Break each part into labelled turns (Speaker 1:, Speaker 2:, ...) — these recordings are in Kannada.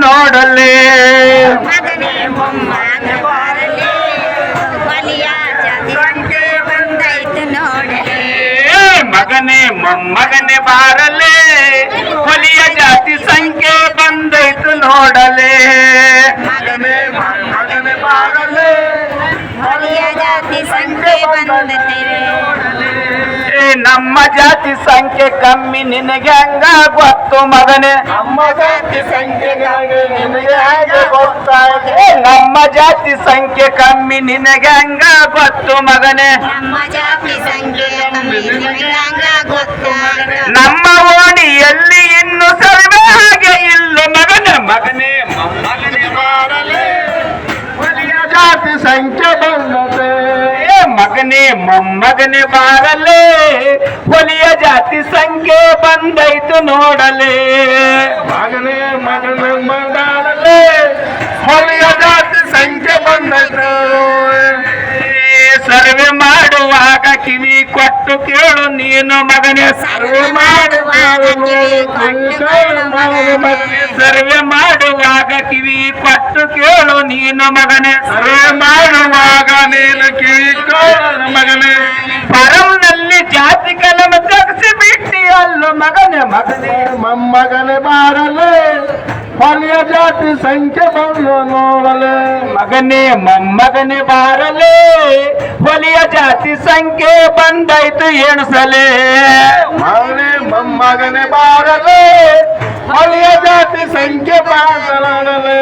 Speaker 1: ನೋಡಲೆ
Speaker 2: ಮಗನೇ ಮೊಮ್ಮಗ ಬಾರಲಿ ಬಲಿಯ ಜಾತಿ ಸಂಖ್ಯೆ ಬಂದಾಯ್ತು ನೋಡಲಿ
Speaker 1: ಏ ಮಗನೇ ಮೊಮ್ಮಗನೇ ಬಾರಲೆ ಹುಲಿಯ ಜಾತಿ ಸಂಖ್ಯೆ ಬಂದೈತು ನೋಡಲೆ
Speaker 2: ಮಗನೇ ಮೊಮ್ಮಗನೇ ಬಾರಲಿ ಬಲಿಯ ಜಾತಿ ಸಂಖ್ಯೆ ಬಂದೈತೆ
Speaker 1: ಏ ನಮ್ಮ ಜಾತಿ ಸಂಖ್ಯೆ ಕಮ್ಮಿ ನಿನಗೆ ಹಂಗ ಗೊತ್ತು ಮಗನೇ.
Speaker 3: ನಮ್ಮ ಜಾತಿ ಸಂಖ್ಯೆಗಾಗಿ ನಿನಗೆ ಹೇಗೆ ಗೊತ್ತಾಗಿದೆ
Speaker 1: ನಮ್ಮ ಜಾತಿ ಸಂಖ್ಯೆ ಕಮ್ಮಿ ನಿನಗೆ ಹಂಗ ಗೊತ್ತು ಮಗನೇ.
Speaker 2: ನಮ್ಮ ಜಾತಿ ಸಂಖ್ಯೆ ಕಮ್ಮಿ ನಿನಗೆ ಹಂಗ ಗೊತ್ತಾಗ
Speaker 1: ನಮ್ಮ ಓಣಿಯಲ್ಲಿ ಇನ್ನು ಸರ್ವೆ ಹಾಗೆ ಇಲ್ಲ ಮಗನೇ. ಮಗನೇ ಮೊಮ್ಮಗನೇ
Speaker 3: ಬಾರಲೆ ಹುಲಿಯ ಜಾತಿ ಸಂಖ್ಯೆ ಬಂದತೆ.
Speaker 1: ಏ ಮಗನೇ ಮೊಮ್ಮಗನೇ ಬಾರಲೆ ಹುಲಿಯ ಜಾತಿ ಸಂಖ್ಯೆ ಬಂದೈತು ನೋಡಲೇ.
Speaker 3: ಮಗನೇ ಮಗನ ಮಂಡಾಡಲೆ ಹುಲಿಯ ಜಾತಿ ಸಂಖ್ಯೆ ಬಂದೈತು.
Speaker 1: ಸರ್ವೆ ಮಾಡುವಾಗ ಕಿವಿ ಕೊಟ್ಟು ಕೇಳು ನೀನು ಮಗನೇ. ಸರ್ವೆ ಮಾಡುವಾಗ ಮಗನೇ. ಸರ್ವೆ ಮಾಡುವಾಗ ಕಿವಿ ಕೊಟ್ಟು ಕೇಳು ನೀನು ಮಗನೇ.
Speaker 3: ಸರ್ವೆ ಮಾಡುವಾಗ ನೀನು ಕಿವಿ ಕೇಳು ಮಗನೇ.
Speaker 1: ಪರಂನಲ್ಲಿ ಜಾತಿ ಕಲಮ ತಗ್ಸಿ ಬಿಟ್ಟಿ ಅಲ್ಲೋ ಮಗನೇ ಮಗನೇ
Speaker 3: ಮೊಮ್ಮಗನೇ ಬಾರಲೆ ಹೊಲಿಯ ಜಾತಿ ಸಂಖ್ಯೆ ಬಂದು ನೋಡಲೆ.
Speaker 1: ಮಗನೇ ಮೊಮ್ಮಗನೇ ಬಾರಲೆ ಹೊಲಿಯ ಜಾತಿ ಸಂಖ್ಯೆ ಬಂದೈತು ಎಣಿಸಲೆ.
Speaker 3: ಮಗನೇ ಮೊಮ್ಮಗನೇ ಬಾರಲೆ ಹೊಲಿಯ ಜಾತಿ ಸಂಖ್ಯೆ ಬಾರಲಾಡಲೆ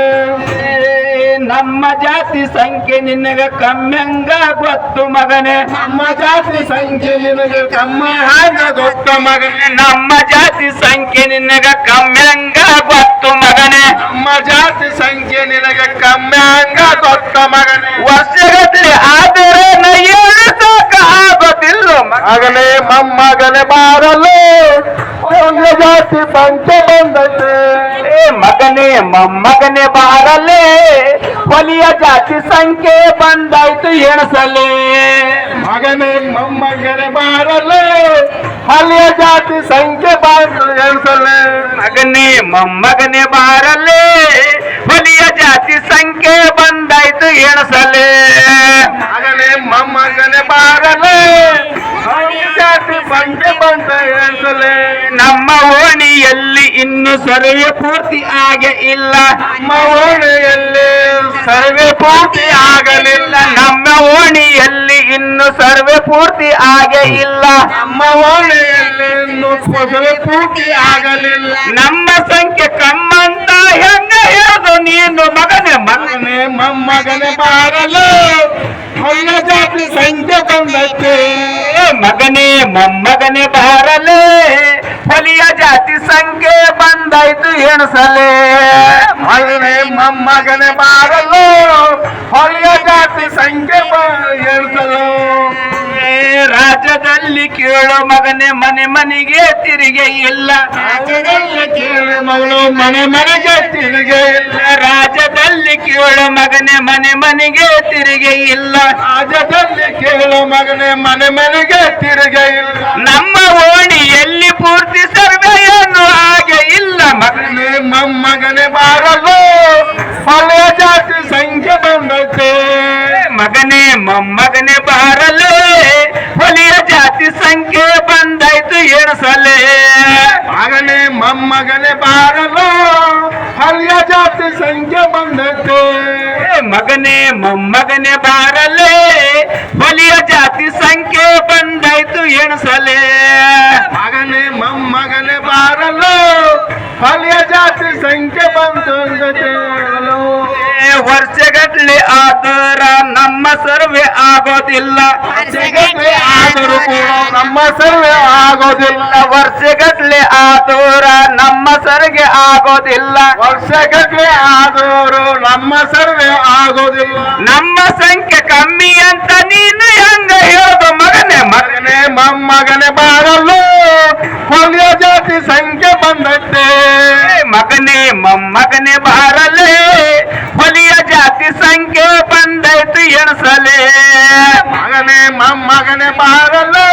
Speaker 1: ನಮ್ಮ ಜಾತಿ ಸಂಖ್ಯೆ ನಿನಗ ಕಮ್ಮ್ಯಂಗ ಗೊತ್ತು ಮಗನೇ.
Speaker 3: ನಮ್ಮ ಜಾತಿ ಸಂಖ್ಯೆ ನಿನಗ ಕಮ್ಮ ಹಾಗ ಗೊತ್ತು ಮಗನೆ.
Speaker 1: ನಮ್ಮ ಜಾತಿ ಸಂಖ್ಯೆ ನಿನಗ ಕಮ್ಮ್ಯಂಗ ಗೊತ್ತು ಮಗನೇ.
Speaker 3: ನಮ್ಮ ಜಾತಿ ಸಂಖ್ಯೆ ನಿನಗ ಕಮ್ಮಂಗ ಗೊತ್ತ ಮಗನೇ.
Speaker 1: ವರ್ಷಗಟ್ಟಲೆ ಆದರೆ ಸಾಕ ಆಗೋದಿಲ್ಲ ಮಗ
Speaker 3: ಮಗನೇ ಮೊಮ್ಮಗನೇ ಬಾರಲೆ ಹೊಲಿಯ ಜಾತಿ ಸಂಖ್ಯೆ ಬಂದೈತೆ
Speaker 1: ಏ ಮಗನೇ ಮೊಮ್ಮಗನೇ ಬಾರಲೇ ಹೊಲಿಯ ಜಾತಿ ಸಂಖ್ಯೆ ಬಂದಾಯ್ತು ಎಣಸಲೇ.
Speaker 3: ಮಗನೇ ಮೊಮ್ಮಗನೇ ಬಾರಲೇ ಹಲಿಯ ಜಾತಿ ಸಂಖ್ಯೆ ಬಂದು ಎಣಿಸಲೆ.
Speaker 1: ಮಗನೇ ಮೊಮ್ಮಗನೇ ಬಾರಲೇ ಬಲಿಯ ಜಾತಿ ಸಂಖ್ಯೆ ಬಂದಾಯ್ತು ಎಣಸಲೇ.
Speaker 3: ಮಗನೇ ಮೊಮ್ಮಗನೇ ಬಾರಲೆ ಜಾತಿ ಸಂಖ್ಯೆ ಬಂತ ಎಣಿಸಲೆ
Speaker 1: ನಮ್ಮ ಓಣಿಯಲ್ಲಿ ಇನ್ನು ಸರ್ವೆ ಪೂರ್ತಿ ಆಗೆ ಇಲ್ಲ.
Speaker 3: ನಮ್ಮ ಓಣಿಯಲ್ಲಿ ಸರ್ವೆ ಪೂರ್ತಿ ಆಗಲಿಲ್ಲ.
Speaker 1: ನಮ್ಮ ಓಣಿಯಲ್ಲಿ ಇನ್ನು ಸರ್ವೆ ಪೂರ್ತಿ ಆಗ ಇಲ್ಲ.
Speaker 3: ನಮ್ಮ ಓಣಿಯಲ್ಲಿ ಇನ್ನು ಸರ್ವೆ ಪೂರ್ತಿ ಆಗಲಿಲ್ಲ.
Speaker 1: ನಮ್ಮ ಸಂಖ್ಯೆ ಕಮ್ಮಂತ ಹೆಂಗ ಹೇಳೋದು ನೀನು ಮಗನೇ ಮಗನೇ
Speaker 3: ಮಗನೇ ಮೊಮ್ಮಗನೇ ಬಾರಲು. ಹಲಿಯ ಜಾತಿ ಸಂಖ್ಯೆ
Speaker 1: ಏ ಮಗನೇ ಮೊಮ್ಮಗನೇ ಬಾರಲೇ. ಹೊಲಿಯ ಜಾತಿ ಸಂಖ್ಯೆ ಬಂದಾಯ್ತು ಎಣಸಲೇ.
Speaker 3: ಮಗನೇ ಮೊಮ್ಮಗನೇ ಬಾರಲು. ಹೊಲಿಯ ಜಾತಿ ಸಂಖ್ಯೆ ಎಣಸಲು.
Speaker 1: ರಾಜ್ಯದಲ್ಲಿ ಕೇಳು ಮಗನೇ ಮನೆ ಮನೆಗೆ ತಿರುಗಿ ಇಲ್ಲ.
Speaker 3: ರಾಜ್ಯದಲ್ಲಿ ಕೇಳು ಮಗಳು ಮನೆ ಮನೆಗೆ ತಿರುಗಿ ಇಲ್ಲ.
Speaker 1: ಕೇಳೋ ಮಗನೇ ಮನೆ ಮನೆಗೆ ತಿರುಗಿ ಇಲ್ಲ.
Speaker 3: ರಾಜದಲ್ಲಿ ಕೇಳು ಮಗನೇ ಮನೆ ಮನೆಗೆ ತಿರುಗಿ ಇಲ್ಲ.
Speaker 1: ನಮ್ಮ ಓಣಿಯಲ್ಲಿ ಪೂರ್ತಿ ಸರ್ವೆಯನ್ನು ಹಾಗೆ ಇಲ್ಲ ಮಗನೇ.
Speaker 3: ಮಗನೇ ಮೊಮ್ಮಗನೇ ಬಾರಲು. ಹೊಲಿಯ ಜಾತಿ ಸಂಖ್ಯೆ ಬಂದತೆ.
Speaker 1: ಮಗನೇ ಮೊಮ್ಮಗನೇ ಬಾರಲು. ಹೊಲಿಯ ಜಾತಿ ಸಂಖ್ಯೆ ಬಂದಾಯ್ತು ಎಣಸಲೇ
Speaker 3: ಮಗನೇ ಮೊಮ್ಮಗನೇ ಬಾರಲು. ಹೊಲಿಯ ಜಾತಿ ಸಂಖ್ಯೆ ಬಂದೈತೆ.
Speaker 1: ಮಗನೇ ಮೊಮ್ಮಗನೇ ಬಾರಲೇ. ಬಲಿಯ ಜಾತಿ ಸಂಖ್ಯೆ ಬಂದಾಯ್ತು ಎಣಸಲೇ.
Speaker 3: ಮಗನೇ ಮೊಮ್ಮಗನೇ ಬಾರಲು. ಬಲಿಯ ಜಾತಿ ಸಂಖ್ಯೆ
Speaker 1: ಏ ವರ್ಷಗಟ್ಲೆ ಆದರ ನಮ್ಮ ಸರ್ವೆ ಆಗೋದಿಲ್ಲ.
Speaker 2: ವರ್ಷಗಟ್ಲೆ
Speaker 3: ಆದರೂ ಕೂಡ ನಮ್ಮ ಸರ್ವೆ ಆಗೋದಿಲ್ಲ.
Speaker 1: ವರ್ಷಗಟ್ಲೆ ಆದರ ನಮ್ಮ ಸರ್ಗೆ ಆಗೋದಿಲ್ಲ.
Speaker 3: ವರ್ಷಗಟ್ಲೆ ಆದೂರು ನಮ್ಮ ಸರ್ವೆ ಆಗೋದಿಲ್ಲ.
Speaker 1: ನಮ್ಮ ಸಂಖ್ಯೆ ಕಮ್ಮಿ ಅಂತ ನೀನು ಹೆಂಗ ಹೇಳೋದು ಮಗನೇ ಮಗನೇ.
Speaker 3: ಮಗನೇ ಮೊಮ್ಮಗನೇ ಬಾರಲು ಹೊಲಿಯ ಜಾತಿ ಸಂಖ್ಯೆ ಬಂದಂತೆ
Speaker 1: ಮಗನೇ ಮೊಮ್ಮಗನೇ ಬಾರಲೆ ಹೊಲಿಯ ಜಾತಿ ಸಂಖ್ಯೆ ಎಣಸಲೇ
Speaker 3: ಮಗನೇ ಮೊಮ್ಮಗನೇ ಬಾರಲು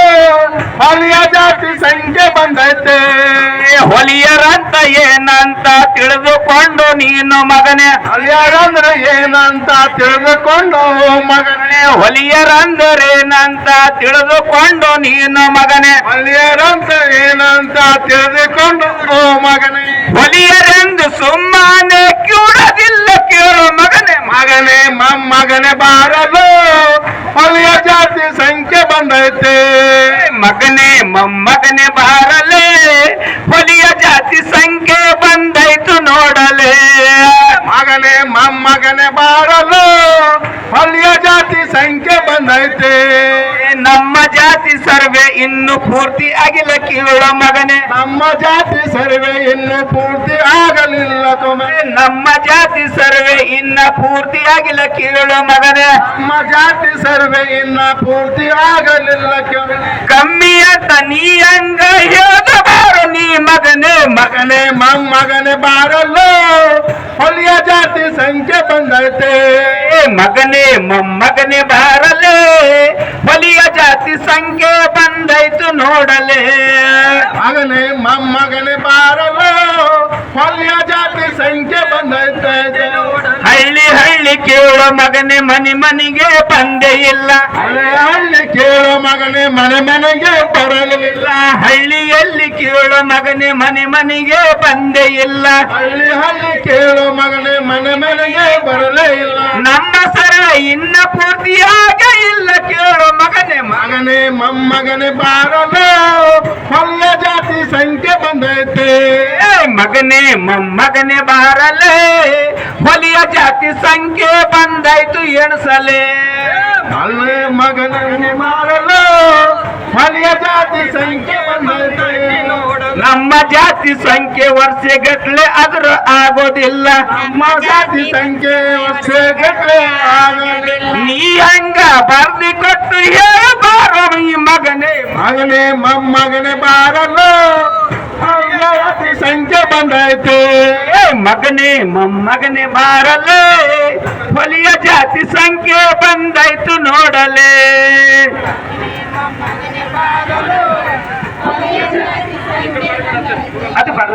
Speaker 3: ಹೊಲಿಯ ಜಾತಿ ಸಂಖ್ಯೆ ಬಂದೈತೆ.
Speaker 1: ಹೊಲಿಯರಂತ ಏನಂತ ತಿಳಿದುಕೊಂಡು ನೀನು ಮಗನೇ.
Speaker 3: ಹೊಲಿಯರಂದ್ರೆ ಏನಂತ ತಿಳಿದುಕೊಂಡು ಮಗನೇ.
Speaker 1: ಹೊಲಿಯರಂದರೇನಂತ ತಿಳಿದುಕೊಂಡು ನೀನು ಮಗನೇ.
Speaker 3: ಹೊಲಿಯರಂತ ಏನಂತ ತಿಳಿದುಕೊಂಡು ಮಗನೇ.
Speaker 1: ಹೊಲಿಯರೆಂದು ಸುಮ್ಮನೆ ಕೇಳು ಮಗನೇ
Speaker 3: ಮಗನೇ ಬಾರಲು ಅಲ್ಲಿಯ ಜಾತಿ ಸಂಖ್ಯೆ ಬಂದೈತೆ.
Speaker 1: ಮಗನೇ ಮೊಮ್ಮಗನೇ ಬಾರಲೆ. ಹೊಲಿಯ ಜಾತಿ ಸಂಖ್ಯೆ ಬಂದೈತು ನೋಡಲೆ.
Speaker 3: ಮಗನೇ ಮೊಮ್ಮಗನೇ ಬಾರಲು. ಹೊಲಿಯ ಜಾತಿ ಸಂಖ್ಯೆ ಬಂದೈತೆ.
Speaker 1: ನಮ್ಮ ಜಾತಿ ಸರ್ವೆ ಇನ್ನು ಪೂರ್ತಿ ಆಗಿಲ್ಲ ಕೇಳು ಮಗನೇ.
Speaker 3: ನಮ್ಮ ಜಾತಿ ಸರ್ವೆ ಇನ್ನು ಪೂರ್ತಿ ಆಗಲಿಲ್ಲ ಕೊಮರೆ
Speaker 1: ನಮ್ಮ ಜಾತಿ ಸರ್ವೆ ಇನ್ನ ಪೂರ್ತಿ ಆಗಿಲ್ಲ ಕೇಳು ಮಗನೇ.
Speaker 3: ನಮ್ಮ ಜಾತಿ ಸರ್ವೆ ಇನ್ನ ಪೂರ್ತಿ ಆಗಲಿಲ್ಲ
Speaker 1: ಕಮ್ಮಿಯ ಹಂಗ ಹೇಳಬಾರು ನೀ ಮಗನೇ. ಮಗನೇ
Speaker 3: ಮಗನೇ ಮೊಮ್ಮಗನೇ ಬಾರಲು ಹೊಲಿಯ ಜಾತಿ ಸಂಖ್ಯೆ ಬಂದೈತೆ.
Speaker 1: ಮಗನೇ ಮಗನೇ ಬಾರಲೆ ಜಾತಿ ಸಂಖ್ಯೆ ಬಂದೈತು ನೋಡಲೇ.
Speaker 3: ಮಗನೇ ಮೊಮ್ಮಗನೇ ಬಾರಲು. ಹೊಲ್ಯ ಜಾತಿ ಸಂಖ್ಯೆ ಬಂದೈತೆ.
Speaker 1: ಹಳ್ಳಿ ಹಳ್ಳಿ ಕೇಳೋ ಮಗನೇ ಮನೆ ಮನೆಗೆ ಬಂದೇ ಇಲ್ಲ.
Speaker 3: ಹಳೆ ಹಳ್ಳಿ ಕೇಳೋ ಮಗನೆ ಮನೆ ಮನೆಗೆ ಬರಲಿಲ್ಲ
Speaker 1: ಹಳ್ಳಿಯಲ್ಲಿ ಕೇಳೋ ಮಗನೇ ಮನೆ ಮನೆಗೆ ಬಂದೇ ಇಲ್ಲ.
Speaker 3: ಹಳ್ಳಿ ಹಳ್ಳಿ ಕೇಳೋ ಮಗನೇ ಮನೆ ಮನೆಗೆ ಬರಲೇ ಇಲ್ಲ.
Speaker 1: ನಮ್ಮ ಸರ ಇನ್ನ ಕೇಳೋ ಮಗನೇ ಮಮ್ಮಗನೆ
Speaker 3: ಮಗನೇ ಮೊಮ್ಮಗನೇ ಬಾರಲು. ಹೊಲಿಯ ಜಾತಿ ಸಂಖ್ಯೆ ಬಂದೈತೆ.
Speaker 1: ಮಗನೆ ಮಗನೇ ಮೊಮ್ಮಗನೇ ಬಾರಲೆ. ಹೊಲಿಯ ಜಾತಿ ಸಂಖ್ಯೆ ಬಂದಾಯ್ತು ಎಣಸಲೆ.
Speaker 3: ಅಲ್ಲೇ ಮಗನೇ ಮಾರಲು. ಹೊಲಿಯ ಜಾತಿ ಸಂಖ್ಯೆ ಬಂದೈತೆ.
Speaker 1: ನಮ್ಮ ಜಾತಿ ಸಂಖ್ಯೆ ವರ್ಷಗಟ್ಲೆ ಅದ್ರ ಆಗೋದಿಲ್ಲ.
Speaker 3: ನಮ್ಮ ಜಾತಿ ಸಂಖ್ಯೆ ವರ್ಷ ಆಗೋದಿಲ್ಲ.
Speaker 1: ನೀ ಹಂಗ ಬರ್ದಿ ಕೊಟ್ಟು ಹೇಳಬಾರೋ ಈ ಮಗನೇ.
Speaker 3: ಮಗನೇ ಮೊಮ್ಮಗನೇ ಬಾರಲು ಜಾತಿ ಸಂಖ್ಯೆ ಬಂದಾಯ್ತು.
Speaker 1: ಏ ಮಗನೇ ಮೊಮ್ಮಗನೇ ಬಾರಲೆ ಹೊಲಿಯ ಜಾತಿ ಸಂಖ್ಯೆ ಬಂದಾಯ್ತು ನೋಡಲೆ. ಅದು ಬರ